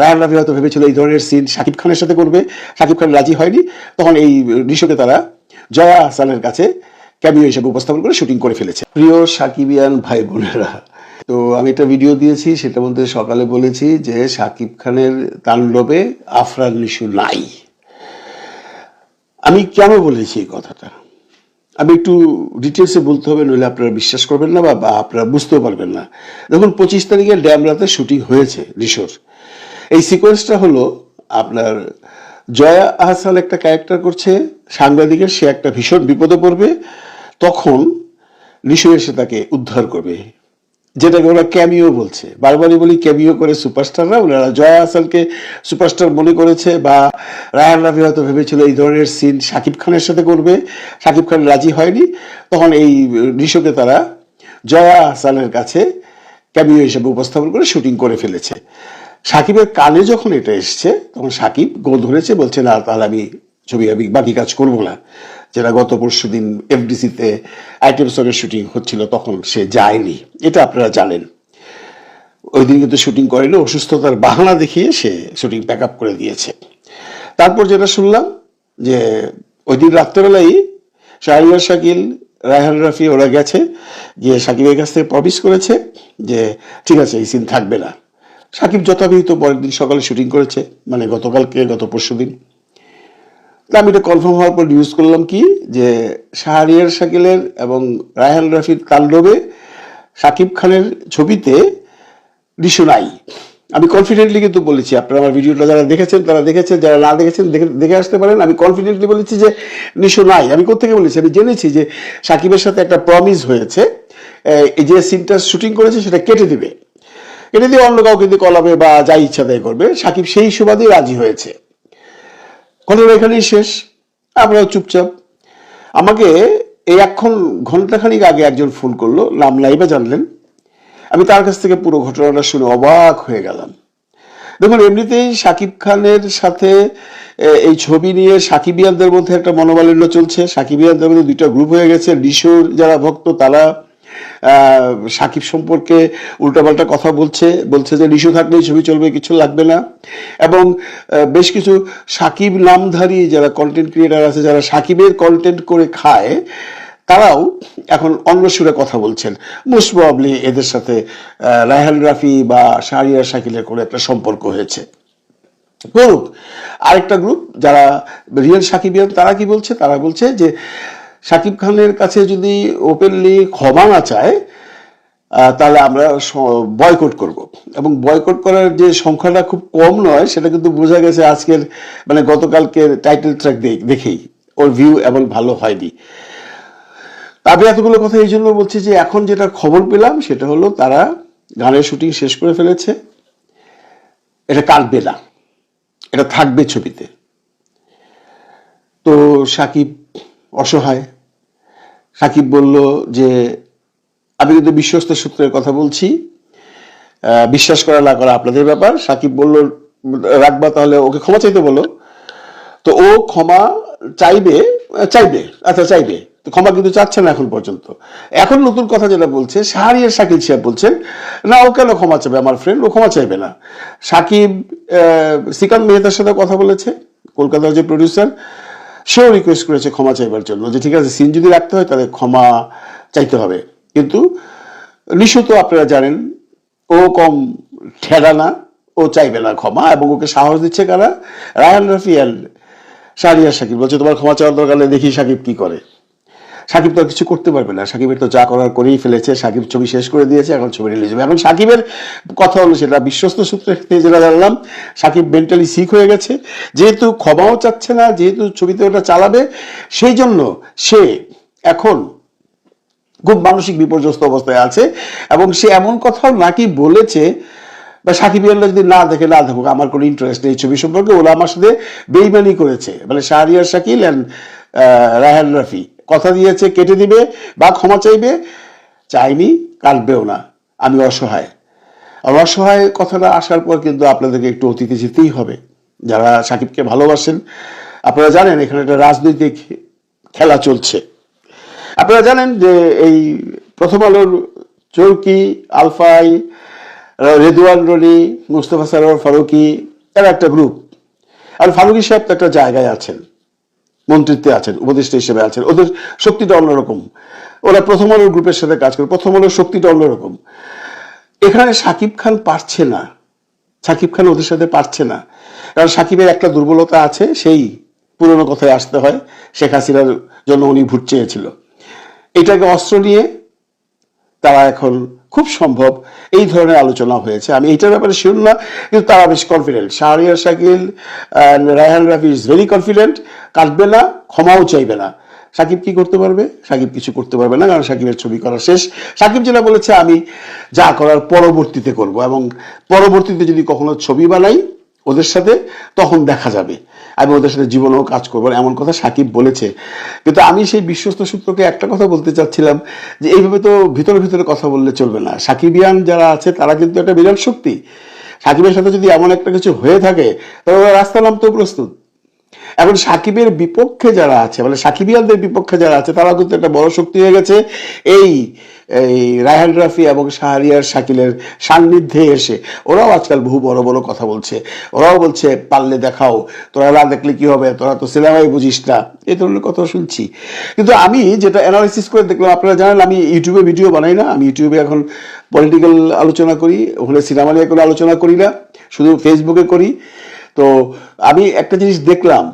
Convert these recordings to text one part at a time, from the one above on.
Ryan Rafi হয়তো ভেবেছিল এই ধরনের সিন শাকিব খানের সাথে করবে। শাকিব খান রাজি হয়নি। তখন এই দৃশ্যকে তারা জয়া হাসানের কাছে ক্যামিও হিসেবে উপস্থাপন করে শুটিং করে ফেলেছে। প্রিয় সাকিবিয়ান ভাই বোনেরা তো আমি একটা ভিডিও দিয়েছি সেটা মধ্যে সকালে বলেছি যে শাকিব খানের তাণ্ডবে আফরান নিশু নাই। আমি কেন বলেছি এই কথাটা? আমি একটু ডিটেলসে বলতে হবে, নইলে আপনারা বিশ্বাস করবেন না বা আপনারা বুঝতেও পারবেন না। দেখুন, পঁচিশ তারিখে ড্যামরাতে শুটিং হয়েছে রিসোর এই সিকোয়েন্সটা হলো আপনার জয়া আহসান একটা ক্যারেক্টার করছে, সাংবাদিকের সে একটা ভীষণ বিপদে পড়বে, তখন রিসু এসে তাকে উদ্ধার করবে। যেটাকে ওরা ক্যামিও বলছে। বারবারই বলি ক্যামিও করে সুপারস্টাররা ওনারা জয়া হাসানকে সুপারস্টার মনে করেছে বা রায়ান রাফি হয়তো ভেবেছিল এই ধরনের সিন শাকিব খানের সাথে করবে। শাকিব খান রাজি হয়নি। তখন এই দৃশ্যকে তারা জয়া হাসানের কাছে ক্যামিও হিসেবে উপস্থাপন করে শুটিং করে ফেলেছে। সাকিবের কানে যখন এটা এসছে, তখন সাকিব গোল ধরেছে, বলছে, না, তাহলে আমি ছবি, আমি বাকি কাজ করব না। যেটা গত পরশু দিন এফডিসিতে আইটেম সঙ্গের শুটিং হচ্ছিল, তখন সে যায়নি। এটা আপনারা জানেন। ওই দিন কিন্তু শুটিং করেনি, অসুস্থতার বাহানা দেখিয়ে সে শুটিং প্যাক আপ করে দিয়েছে। তারপর যেটা শুনলাম, যে ওই দিন রাত্রেবেলাই শাহরিয়ার শাকিল, রায়হান রাফি ওরা গেছে, গিয়ে সাকিবের কাছ থেকে প্রমিস করেছে যে, ঠিক আছে, এই সিন থাকবে না। সাকিব যথাবিহিত পরের দিন সকালে শুটিং করেছে মানে গতকালকে, গত পরশু দিন। তা আমি এটা কনফার্ম হওয়ার পর নিউজ করলাম কি, যে শাহরিয়ার শাকিলের এবং রায়হান রাফির তাণ্ডবে সাকিব খানের ছবিতে রিশু নাই। আমি কনফিডেন্টলি কিন্তু বলেছি, আপনারা আমার ভিডিওটা যারা দেখেছেন, তারা দেখেছেন, যারা না দেখেছেন, দেখে আসতে পারেন। আমি কনফিডেন্টলি বলেছি যে নিশু নাই। আমি কোথেকে বলেছি? আমি জেনেছি যে সাকিবের সাথে একটা প্রমিস হয়েছে এই যে সিনটা শুটিং করেছে, সেটা কেটে দিবে। কেটে দিয়ে অন্য কাউকে দিয়ে কলাবে বা যা ইচ্ছা দেয় করবে। সাকিব সেই সুবাদেই রাজি হয়েছে। ঘটনা এখানেই শেষ। আমরাও চুপচাপ। আমাকে এই এখন ঘন্টাখানিক আগে একজন ফোন করল, নাম লাইভে জানলেন। আমি তার কাছ থেকে পুরো ঘটনাটা শুনে অবাক হয়ে গেলাম। দেখুন, এমনিতেই সাকিব খানের সাথে এই ছবি নিয়ে সাকিবিয়ানদের মধ্যে একটা মনোমালিন্য চলছে। সাকিবিয়ানদের মধ্যে দুইটা গ্রুপ হয়ে গেছে। লিশোর যারা ভক্ত, তারা সাকিব সম্পর্কে উল্টাপাল্টা কথা বলছে বলছে যে লিশু থাকলেই ছবি চলবে, কিছু লাগবে না। এবং বেশ কিছু সাকিব নামধারী যারা কন্টেন্ট ক্রিয়েটার আছে, যারা সাকিবের কন্টেন্ট করে খায়, তারাও এখন অন্য সুরে কথা বলছেন। মোস্ট প্রবলি এদের সাথে রায়হান রাফি বা শাহরিয়ার শাকিলের কোনো একটা সম্পর্ক হয়েছে। করুক আরেকটা গ্রুপ যারা রিয়েল সাকিবিয়ান, তারা কি বলছে? তারা বলছে যে সাকিব খানের কাছে যদি ওপেনলি ক্ষমা না চায় তাহলে আমরা বয়কট করব। এবং বয়কট করার যে সংখ্যাটা খুব কম নয়, সেটা কিন্তু বোঝা গেছে আজকের মানে গতকালকের টাইটেল ট্র্যাক দেখেই। ওর ভিউ এমন ভালো হয়নি। তবে এতগুলো কথা এই জন্য বলছি যে, এখন যেটা খবর পেলাম, সেটা হলো তারা গানের শুটিং শেষ করে ফেলেছে। এটা কাটবে না। এটা থাকবে ছবিতে। তো সাকিব অসহায়। সাকিব বলল যে, আমি কিন্তু বিশ্বস্ত সূত্রের কথা বলছি। বিশ্বাস করা না করা আপনাদের ব্যাপার। সাকিব বলল, রাখবা তাহলে ওকে ক্ষমা চাইতে বলো। তো ও ক্ষমা চাইবে চাইবে আচ্ছা চাইবে। তো ক্ষমা কিন্তু চাচ্ছে না এখন পর্যন্ত। এখন নতুন কথা যেটা বলছে, শাহরিয়ার সাকিব সাহেব বলছেন, না, ও কেন ক্ষমা চাইবে আমার ফ্রেন্ড ও ক্ষমা চাইবে না। সাকিব শ্রীকান্ত মেহতার সাথে কথা বলেছে, কলকাতার যে প্রডিউসার সেও রিকোয়েস্ট করেছে, ক্ষমা চাইবার জন্য। যে ঠিক আছে সিন যদি রাখতে হয়, তাহলে ক্ষমা চাইতে হবে। কিন্তু নিশু তো আপনারা জানেন, ও কম ঠেরা না, ও চাইবে না ক্ষমা, এবং ওকে সাহস দিচ্ছে কারা? রায়ান রাফি অ্যান্ড শাহরিয়ার সাকিব বলছে, তোমার ক্ষমা চাওয়ার দরকার দেখি সাকিব কি করে। সাকিব তো আর কিছু করতে পারবে না। সাকিবের তো যা করার করেই ফেলেছে। সাকিব ছবি শেষ করে দিয়েছে, এখন ছবি রিলিজ হবে। এখন সাকিবের কথা হলো সেটা বিশ্বস্ত সূত্রে যেটা জানলাম, সাকিব মেন্টালি সিক হয়ে গেছে। যেহেতু ক্ষমাও চাচ্ছে না, যেহেতু ছবিতে ওটা চালাবে, সেই জন্য সে এখন খুব মানসিক বিপর্যস্ত অবস্থায় আছে এবং সে এমন কথাও নাকি বলেছে, বা সাকিব ইয়াল্লা যদি না দেখে না দেখুক, আমার কোনো ইন্টারেস্ট নেই ছবি সম্পর্কে, ওরা আমার সাথে বেইমানি করেছে। মানে শাহরিয়ার শাকিল অ্যান্ড রায়হান রাফি। কথা দিয়েছে, কেটে দিবে বা ক্ষমা চাইবে, চাইনি কাটবেও না। আমি অসহায়। আর অসহায় কথাটা আসার পর কিন্তু আপনাদেরকে একটু অতীতে যেতেই হবে। যারা সাকিবকে ভালোবাসেন, আপনারা জানেন এখানে একটা রাজনৈতিক খেলা চলছে। আপনারা জানেন যে এই প্রথম আলোর চৌকি আলফাই রেদুয়ান রনি, মুস্তফা সারোয়ার ফারুকি, এরা একটা গ্রুপ। আর ফারুকি সাহেব তো একটা জায়গায় আছেন। মন্ত্রিত্বে আছেন, উপদেষ্টা হিসেবে আছেন, ওদের শক্তিটা অন্যরকম। ওরা প্রথম আলোর গ্রুপের সাথে কাজ করে, প্রথম আলোর শক্তিটা অন্যরকম। এখানে সাকিব খান পারছে না। সাকিব খান ওদের সাথে পারছে না। কারণ সাকিবের একটা দুর্বলতা আছে, সেই পুরনো কথায় আসতে হয়, শেখ হাসিনার জন্য উনি ভুট চেয়েছিল। এটাকে অস্ত্র নিয়ে তারা এখন খুব সম্ভব এই ধরনের আলোচনা হয়েছে। আমি এইটার ব্যাপারে শিওর না, কিন্তু তারা বেশ confident Shahriar Shakil Raihan Rafi is very confident কাটবে না, ক্ষমাও চাইবে না। সাকিব কি করতে পারবে? সাকিব কিছু করতে পারবে না, কারণ সাকিবের ছবি করা শেষ। সাকিব যেটা বলেছে, আমি যা করার পরবর্তীতে করব এবং পরবর্তীতে যদি কখনো ছবি বানাই ওদের সাথে, তখন দেখা যাবে। আমি ওদের সাথে জীবনেও কাজ করব এমন কথা সাকিব বলেছে। কিন্তু আমি সেই বিশ্বস্ত সূত্রকে একটা কথা বলতে চাচ্ছিলাম যে এইভাবে তো ভিতরে ভিতরে কথা বললে চলবে না। সাকিবিয়ান যারা আছে, তারা কিন্তু একটা বিরাট শক্তি। সাকিবের সাথে যদি এমন একটা কিছু হয়ে থাকে, তাহলে ওরা রাস্তা নামতেও প্রস্তুত। এখন সাকিবের বিপক্ষে যারা আছে মানে সাকিবিয়ানদের বিপক্ষে যারা আছে তারা কিন্তু একটা বড় শক্তি হয়ে গেছে। এই এই রায়হান রাফি এবং শাহরিয়ার শাকিলের সান্নিধ্যে এসে ওরাও আজকাল বহু বড় বড় কথা বলছে। ওরাও বলছে, পারলে দেখাও, তোরা না দেখলে কি হবে? তোরা তো সিনেমাই বুঝিস না। এই ধরনের কথা শুনছি। কিন্তু আমি যেটা অ্যানালাইসিস করে দেখলাম, আপনারা জানেন আমি ইউটিউবে ভিডিও বানাই না। আমি ইউটিউবে এখন পলিটিক্যাল আলোচনা করি ওখানে সিনেমা নিয়ে কোনো আলোচনা করি না। শুধু ফেসবুকে করি। তো আমি একটা জিনিস দেখলাম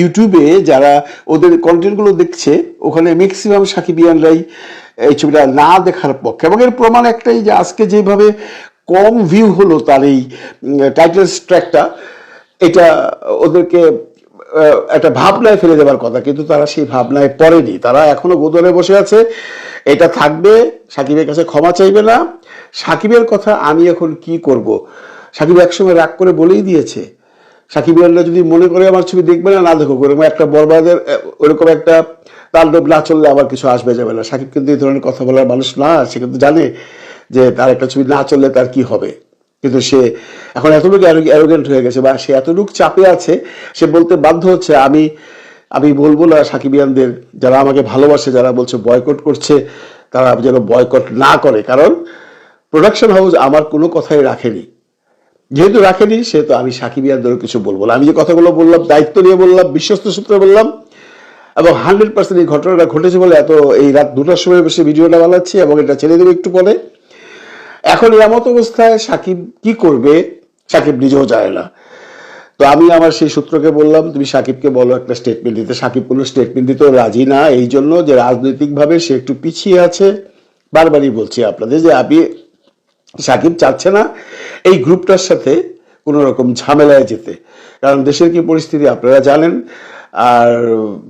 ইউটিউবে যারা ওদের কন্টেন্টগুলো দেখছে, ওখানে ম্যাক্সিমাম সাকিবিয়ানরাই এই ছবিটা না দেখার পক্ষে, এবং এর প্রমাণ একটাই যে আজকে যেভাবে কম ভিউ হলো তার এই টাইটেল ট্র্যাকটা এটা ওদেরকে একটা ভাবনায় ফেলে দেওয়ার কথা, কিন্তু তারা সেই ভাবনায় পড়েনি। তারা এখনও গোদরে বসে আছে, এটা থাকবে, সাকিবের কাছে ক্ষমা চাইবে না। সাকিবের কথা আমি এখন কি করব? সাকিব একসময় রাগ করে বলেই দিয়েছে সাকিব আল্লাহ যদি মনে করে আমার ছবি দেখবে না না দেখো ওরকম একটা বরবাদের ওরকম একটা তাণ্ডব না চললে আবার কিছু আসবে যাবে না। সাকিব কিন্তু এই ধরনের কথা বলার মানুষ না, সে কিন্তু জানে যে তার একটা ছবি না চললে তার কি হবে। কিন্তু সে এখন এতটুকু অ্যারোগেন্ট হয়ে গেছে বা সে এতটুকু চাপে আছে, সে বলতে বাধ্য হচ্ছে, আমি আমি বলব না সাকিবিয়ানদের যারা আমাকে ভালোবাসে, যারা বলছে বয়কট করছে, তারা যেন বয়কট না করে। কারণ প্রোডাকশন হাউস আমার কোনো কথাই রাখেনি। যেহেতু রাখেনি, সেহেতু আমি সাকিবিয়ানদেরও কিছু বলব না। আমি যে কথাগুলো বললাম, দায়িত্ব নিয়ে বললাম, বিশ্বস্ত সূত্রে বললাম, এবং হান্ড্রেড পার্সেন্ট এই ঘটনাটা ঘটেছে বলে এত এই রাত দুটার সময় বসে ভিডিওটা বানাচ্ছি, এবং এটা ছেড়ে দেবো একটু পরে। এখন এমত অবস্থায় সাকিব কি করবে, সাকিব নিজেও জানে না। তো আমি আমার সেই সূত্রকে বললাম, তুমি সাকিবকে বলো একটা স্টেটমেন্ট দিতে। সাকিব কোনো স্টেটমেন্ট দিতেও রাজি না, এই জন্য যে রাজনৈতিকভাবে সে একটু পিছিয়ে আছে। বারবারই বলছি আপনাদের যে আপনি সাকিব চাচ্ছে না এই গ্রুপটার সাথে কোনো রকম ঝামেলায় যেতে। কারণ দেশের কি পরিস্থিতি আপনারা জানেন, আর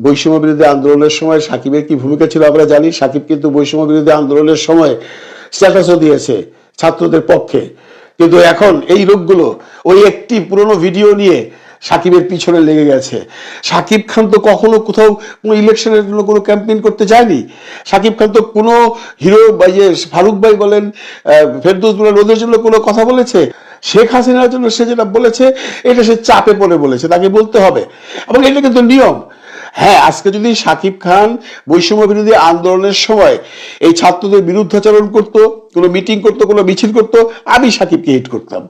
বৈষম্য বিরোধী আন্দোলনের সময় সাকিবের কি ভূমিকা ছিল আমরা জানি সাকিব কিন্তু বৈষম্য বিরোধী আন্দোলনের সময় স্ট্যাটাসও দিয়েছে ছাত্রদের পক্ষে। কিন্তু এখন এই লোকগুলো ওই একটি পুরনো ভিডিও নিয়ে সাকিবের পিছনে লেগে গেছে। সাকিব খান তো কখনো কোথাও কোনো ইলেকশনের জন্য কোনো ক্যাম্পেইন করতে যায়নি। সাকিব খান তো কোনো হিরো বা ইয়ে ফারুক ভাই বলেন ফেরদৌস বলেন ওদের জন্য কোনো কথা বলেছে? শেখ হাসিনার জন্য সে যেটা বলেছে, এটা সে চাপে পড়ে বলেছে, তাকে বলতে হবে। এবং এটা কিন্তু নিয়ম। হ্যাঁ আজকে যদি সাকিব খান বৈষম্য বিরোধী আন্দোলনের সময় এই ছাত্রদের বিরুদ্ধাচরণ করতো, কোনো মিটিং করতো, কোনো মিছিল করতো, আমি সাকিবকে হিট করতাম।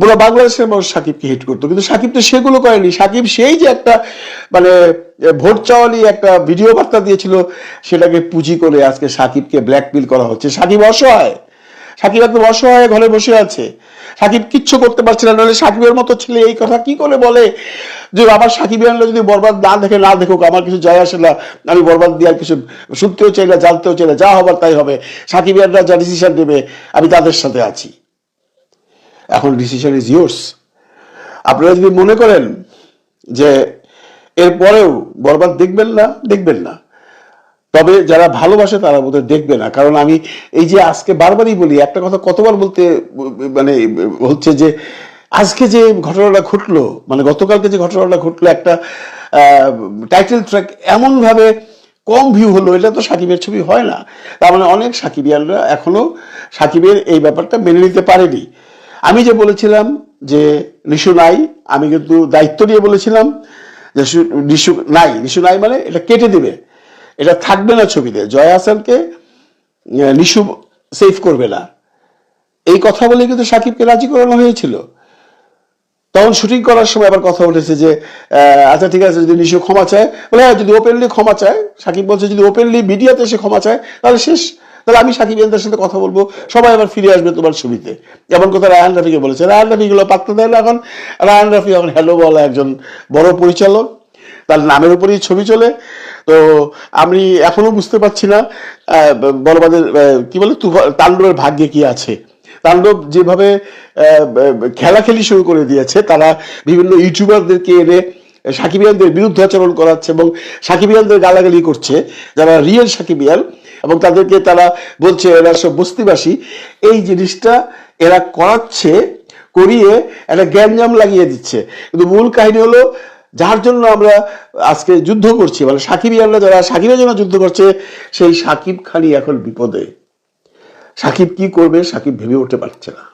পুরো বাংলাদেশের মানুষ সাকিবকে হিট করতো। কিন্তু সাকিব তো সেগুলো করেনি। সাকিব সেই যে একটা মানে ভোট চাওয়ালি একটা ভিডিও বার্তা দিয়েছিল, সেটাকে পুঁজি করে আজকে সাকিবকে ব্ল্যাকমেল করা হচ্ছে। সাকিব অসহায়। সাকিব একদম অসহায় ঘরে বসে আছে। সাকিব কিচ্ছু করতে পারছে না। নাহলে সাকিবের মতো ছেলে এই কথা কি করে বলে? যে আবার সাকিব আনলে যদি বরবাদ না দেখে, না দেখুক, আমার কিছু যায় আসে না। আমি বরবাদ দিয়ে আর কিছু শুনতেও চাই না, জানতেও চাই না। যা হবার তাই হবে। সাকিব আনরা যা ডিসিশন দেবে আমি তাদের সাথে আছি। এখন ডিসিশন ইজ ইয়োর্স আপনারা যদি মনে করেন যে এরপরেও বরবাদ দেখবেন না দেখবেন না। তবে যারা ভালোবাসে তারা বোধহয় দেখবে না। কারণ আমি এই যে আজকে বারবারই বলি, একটা কথা কতবার বলতে মানে হচ্ছে যে আজকে যে ঘটনাটা ঘটলো মানে গতকালকে যে ঘটনাটা ঘটলো, একটা টাইটেল ট্র্যাক এমনভাবে কম ভিউ হলো, এটা তো সাকিবের ছবি হয় না। তার মানে অনেক সাকিবিয়ানরা এখনও সাকিবের এই ব্যাপারটা মেনে নিতে পারেনি। আমি যে বলেছিলাম যে নিশু নাই, আমি কিন্তু দায়িত্ব নিয়ে বলেছিলাম যে নিশু নাই। নিশু নাই মানে এটা কেটে দিবে। এটা থাকবে না ছবিতে। জয়া হাসানকে নিশু সেভ করবে না। এই কথা বলে কিন্তু সাকিবকে রাজি করানো হয়েছিল। তখন শুটিং করার সময় আবার কথা উঠেছে যে আচ্ছা ঠিক আছে, যদি নিশু ক্ষমা চায়, বলে হ্যাঁ যদি ওপেনলি ক্ষমা চায়, সাকিব বলছে, যদি ওপেনলি মিডিয়াতে এসে ক্ষমা চায়, তাহলে শেষ। তাহলে আমি সাকিব ইয়ানদের সাথে কথা বলব। সবাই আবার ফিরে আসবে তোমার ছবিতে। এমন কথা রায়ান রাফিকে বলেছে। রায়ান রাফি গুলো পাত্তা দেয় না এখন। রায়ান রাফি এখন হ্যালো বলা একজন বড় পরিচালক। তার নামের উপরেই ছবি চলে। তো আমি এখনও বুঝতে পারছি না বলবাদের কি বলে তাণ্ডবের ভাগ্যে কি আছে। তাণ্ডব যেভাবে আহ, খেলাখেলি শুরু করে দিয়েছে তারা বিভিন্ন ইউটিউবারদেরকে এনে সাকিবিয়ানদের বিরুদ্ধে আচরণ করাচ্ছে এবং সাকিবিয়ানদের গালাগালি করছে। যারা রিয়েল সাকিবিয়ান এবং তাদেরকে তারা বলছে, এরা সব বস্তিবাসী। এই জিনিসটা এরা করাচ্ছে, করিয়ে একটা গ্যাঞ্জাম লাগিয়ে দিচ্ছে। কিন্তু মূল কাহিনী হলো, যার জন্য আমরা আজকে যুদ্ধ করছি মানে সাকিব ইয়ালরা যারা, সাকিবের জন্য যুদ্ধ করছে, সেই সাকিব খালি এখন বিপদে। সাকিব কি করবে, সাকিব ভেবে উঠতে পারছে না।